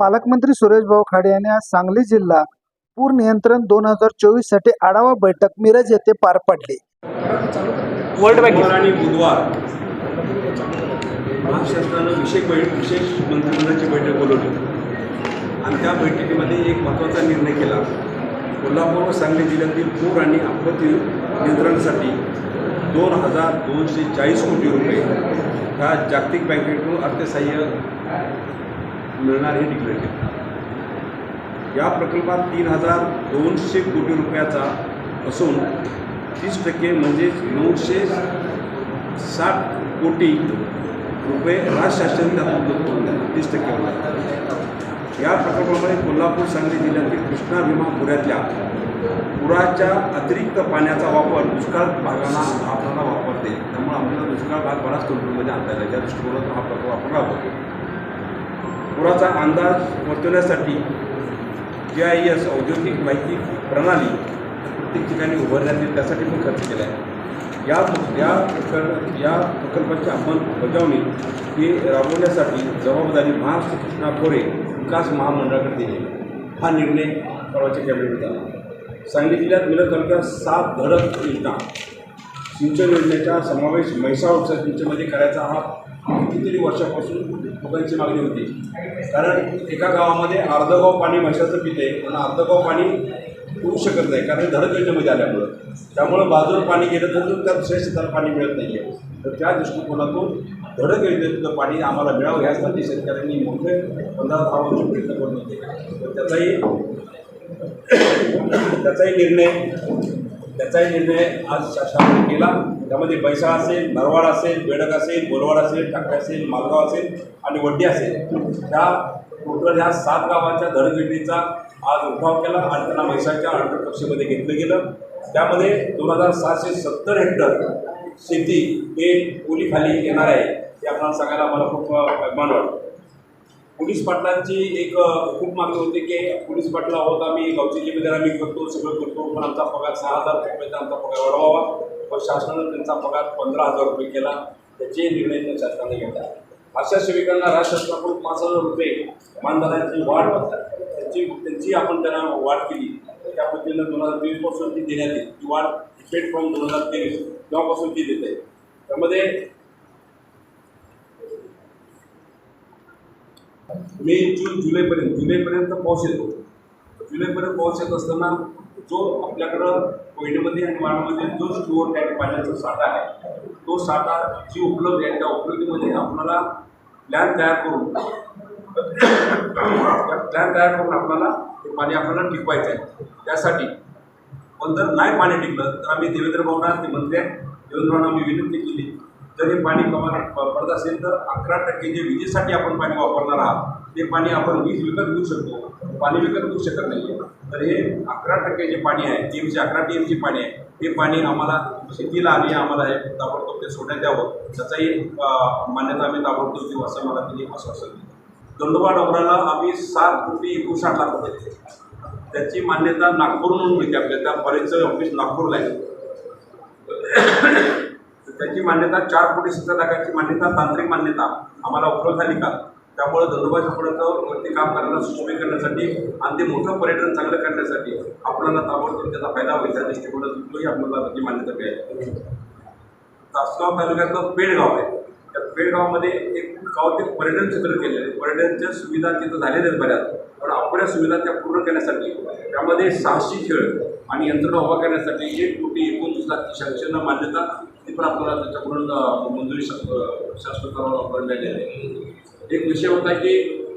पालकमंत्री सुरेश भाऊ खाडे यांनी आज सांगली जिल्हा पूर नियंत्रण दोन हजार चोवीससाठी आढावा बैठक मिरज येथे पार पडली. वर्ल्ड बँक आणि बुधवार महाराष्ट्रानं विशेष बैठ विशेष मंत्रिमंडळाची बैठक बोलवली. आणि त्या बैठकीमध्ये एक महत्त्वाचा निर्णय केला. कोल्हापूर व सांगली जिल्ह्यातील पूर आणि आपत्ती नियंत्रणासाठी दोन हजार दोनशे चाळीस कोटी रुपये ह्या जागतिक बँकेकडून अर्थसहाय्य मिळणार हे डिक्लेअर केलं. या प्रकल्पात तीन हजार दोनशे कोटी रुपयाचा असून तीस टक्के म्हणजेच नऊशे साठ कोटी रुपये राज्य शासनाने त्यातून तीस टक्के या प्रकल्पामध्ये कोल्हापूर सांगली जिल्ह्यातील कृष्णा भीमा खोऱ्यातल्या पुराच्या अतिरिक्त पाण्याचा वापर दुष्काळ भागांना आपल्याला वापरते. त्यामुळे आपल्याला दुष्काळ भाग बराच कंट्रोलमध्ये आणता येईल. त्या दृष्टिकोनातून हा प्रकल्प आपण राबवतो. पुराचा अंदाज वर्तवण्यासाठी जी आय एस औद्योगिक माहिती प्रणाली प्रत्येक ठिकाणी उभारण्यात येईल त्यासाठी पण खर्च केला आहे. या या प्रकल्प या प्रकल्पाची अंमलबजावणी ही राबवण्यासाठी जबाबदारी महाराष्ट्र कृष्णा खोरे विकास महामंडळाकडे दिली हा निर्णय परवाच्या कॅबिनेट झाला सांगली जिल्ह्यात मिरज तालुक्यात सात धडक योजना सिंचन योजनेचा समावेश म्हैसाळ उपसा सिंचनमध्ये करायचा हा कितीतरी वर्षापासून लोकांची मागणी होती. कारण एका गावामध्ये अर्धं गाव पाणी म्हशाचं पिते पण अर्धं गाव पाणी होऊ शकत नाही कारण धडक योजनेमध्ये आल्यामुळं. त्यामुळं बाजूला पाणी गेलं तर त्या दुसऱ्या शेताला पाणी मिळत नाही आहे तर त्या दृष्टिकोनातून धडक योजनेतलं पाणी आम्हाला मिळावं यासाठी शेतकऱ्यांनी मोठे पंधरा दहा वर्ष प्रयत्न करत होते तर त्याचाही त्याचाही निर्णय त्याचाही निर्णय आज शासनाने केला. त्यामध्ये बैसाळ असेल नरवाड असेल बेडक असेल बोलवाड असेल टाकळे असेल मालगाव असेल आणि वड्डी असेल. ह्या टोटल ह्या सात गावाच्या धरणगिरणीचा आज उठाव केला आणि त्यांना म्हैसाळच्या अंडर कक्षेमध्ये घेतलं गेलं. त्यामध्ये दोन हजार सहाशे सत्तर हेक्टर शेती हे ओलीखाली येणार आहे. हे आपल्याला सांगायला मला खूप अभिमान वाटतो. पोलीस पाटलांची एक खूप मागणी होती की पोलीस पाटला आहोत आम्ही गावची जिम्मेदारी आम्ही करतो सगळं करतो पण आमचा पगार सहा हजार रुपयाचा आमचा पगार वाढवावा. पण शासनानं त्यांचा पगार पंधरा हजार रुपये केला. त्याचे निर्णय त्या शासनाने घेतला. अशा सेविकांना राज्य शासनाकडून पाच हजार रुपये मानधनाची वाढ त्यांची त्यांची आपण त्यांना वाढ केली. त्या पद्धतीनं दोन हजार तेवीसपासून ती देण्यात येईल. ती वाढ इफेक्ट फ्रॉम दोन हजार तेवीस. तेव्हापासून ती देते. त्यामध्ये मे जून जुलैपर्यंत जुलैपर्यंत पाऊस येतो. जुलैपर्यंत पाऊस येत असताना जो आपल्याकडं कोयनेमध्ये आणि वाढमध्ये जो स्टोअर टँक पाण्याचा साठा आहे तो साठा जी उपलब्ध आहे त्या उपलब्धीमध्ये आपल्याला प्लॅन तयार करून प्लॅन तयार करून आपल्याला ते पाणी आपल्याला टिकवायचं आहे. त्यासाठी पण जर नाही पाणी टिकलं तर आम्ही देवेंद्र भवनात ते मंत्री देवेंद्र भाऊंना आम्ही विनंती केली. जर हे पाणी कमाल पडत असेल तर अकरा टक्के जे विजेसाठी आपण पाणी वापरणार आहात ते पाणी आपण वीज विकत घेऊ शकतो. पाणी विकत घेऊ शकत नाही तर हे अकरा टक्के जे पाणी आहे टी एमचे अकरा टी एमचे पाणी आहे ते पाणी आम्हाला शेतीला आम्ही आम्हाला हे ताबडतोब ते सोडण्यात द्यावं. त्याचाही मान्यता आम्ही ताबडतोब देऊ असं मला त्यांनी आश्वासन दिलं. दंडोबा डोंगराला आम्ही सात कोटी एकोणसाठ लाख रुपये दिले. त्याची मान्यता नागपूरहून मिळते आपल्याला. त्या फॉरेस्टचं ऑफिस नागपूरला आहे. त्याची मान्यता चार कोटी सत्तर लाखाची मान्यता तांत्रिक मान्यता आम्हाला उपलब्ध झाली का? त्यामुळे दंडोबाच्या पुढं वरती काम करायला सुशोभी करण्यासाठी आणि ते मोठं पर्यटन चांगलं करण्यासाठी आपल्याला ताबडतोब त्याचा फायदा होईल. त्या दृष्टिकोनातून आपल्याला त्याची मान्यता मिळेल. तासगाव तालुक्यातलं पेडगाव आहे. त्या पेडगावमध्ये एक गाव ते पर्यटन क्षेत्र केलेलं आहे. पर्यटनच्या सुविधा तिथं झालेल्या आहेत बऱ्याच. पण आपल्या सुविधा त्या पूर्ण करण्यासाठी त्यामध्ये सहाशे खेळ आणि यंत्रणा उभा करण्यासाठी एक कोटी एकोणतीस लाख शासनानं मान्यता ती पण आपल्याला त्याच्याकडून मंजुरी शासनाकडून मिळालेली आली एक विषय होता की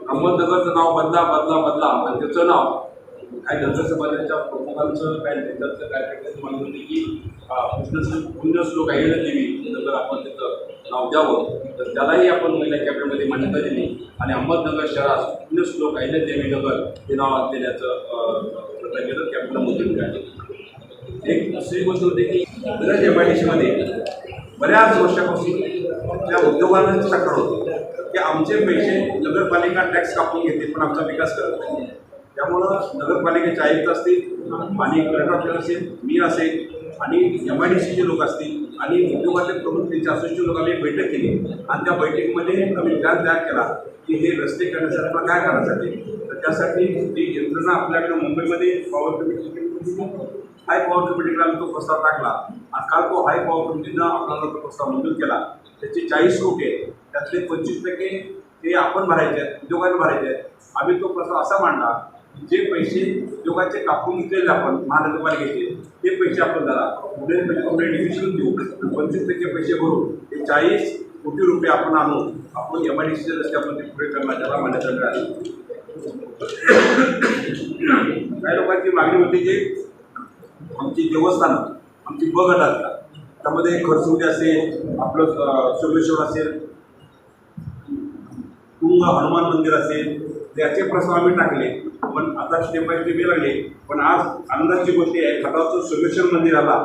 अहमदनगरचं नाव बदला बदला बदला. आणि त्याचं नाव काय जनता समाजाच्या प्रमुखांचं काय नेत्यांचं काय त्याची मागणी होती की पुण्य श्लोक आहे देवी नगर आपण त्याचं नाव द्यावं. तर त्यालाही आपण महिला कॅबिनेटमध्ये मान्यता दिली. आणि अहमदनगर शहरात पुण्य श्लोक ना देवी नगर हे नाव देण्याचं प्रयत्न केलं कॅबिनेटला मंजुरी मिळाली. एक दुसरी गोष्ट होते की मिरज एम आय डी सीमध्ये बऱ्याच वर्षापासून त्या उद्योगांना तक्रार होती. की आमचे पैसे नगरपालिका टॅक्स कापून घेते पण आमचा विकास करत नाही. त्यामुळं नगरपालिकेचे आयुक्त असतील आणि कलेक्टर ऑफिसर असेल मी असेल आणि एम आय डी सीचे लोक असतील आणि उद्योगातले प्रमुख त्यांच्या असोसिएशन लोकांनी बैठक केली. आणि त्या बैठकीमध्ये आम्ही प्लॅन तयार केला की हे रस्ते करण्यासाठी आपल्याला काय करायसाठी तर त्यासाठी ती यंत्रणा आपल्याकडे मुंबईमध्ये पॉवर हाय पॉवर कमिटीकडे आम्ही तो प्रस्ताव टाकला. आणि काल तो हाय पॉवर कमिटीनं आपल्याला तो प्रस्ताव मंजूर केला. त्याचे चाळीस कोटी आहेत. त्यातले पंचवीस टक्के ते आपण भरायचे आहेत उद्योगाने भरायचे आहेत. आम्ही तो प्रस्ताव असा मांडला की जे पैसे उद्योगाचे कापून घेतलेले आपण महानगरपालिकेचे ते पैसे आपण जरा पुढे पुढे डिव्हिजन देऊ. पंचवीस टक्के पैसे भरून ते चाळीस कोटी रुपये आपण आणू. आपण एम आय डी सी रस्ते आपण ते पुढे करणार त्याला मान्यता मिळाली. काही लोकांची मागणी होती की आमची देवस्थानं आमची ब गटात त्यामध्ये खरसुंडी असेल आपलं सोमेश्वर असेल तुंग हनुमान मंदिर असेल त्याचे प्रस्ताव आम्ही टाकले. पण आता स्टेप बाय स्टेप लागले. पण आज आनंदाची गोष्ट आहे खटावचं सोमेश्वर मंदिराला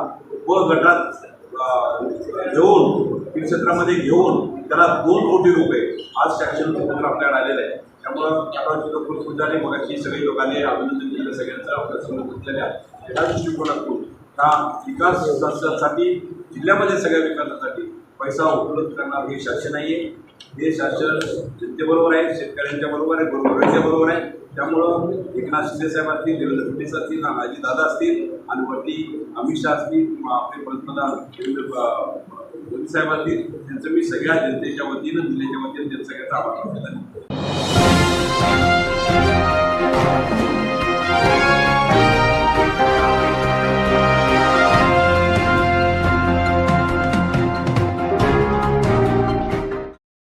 ब गटात घेऊन तीर्थक्षेत्रामध्ये घेऊन त्याला दोन कोटी रुपये. आज शासन पत्र आपल्याला आलेलं आहे. त्यामुळं आपण लोक खूप सुद्धा झाले सगळी लोकांनी अभिनंदन केलं सगळ्यांचं आपल्यासमोर घेतलेल्या त्या दृष्टिकोनातून. हा विकासासाठी जिल्ह्यामध्ये सगळ्या विकासासाठी पैसा उपलब्ध करणार हे शासन आहे हे शासन जनतेबरोबर आहे शेतकऱ्यांच्या बरोबर आहे गोरगरिबांच्या बरोबर आहे. त्यामुळं एकनाथ शिंदे साहेब असतील देवेंद्र फडणवीस असतील अजित दादा असतील आणि वरती अमित शहा असतील किंवा आपले पंतप्रधान देवेंद्र मोदी साहेब असतील त्यांचं मी सगळ्या जनतेच्या वतीनं जिल्ह्याच्या वतीनं त्यांचा सगळ्याचा आभार मानतो.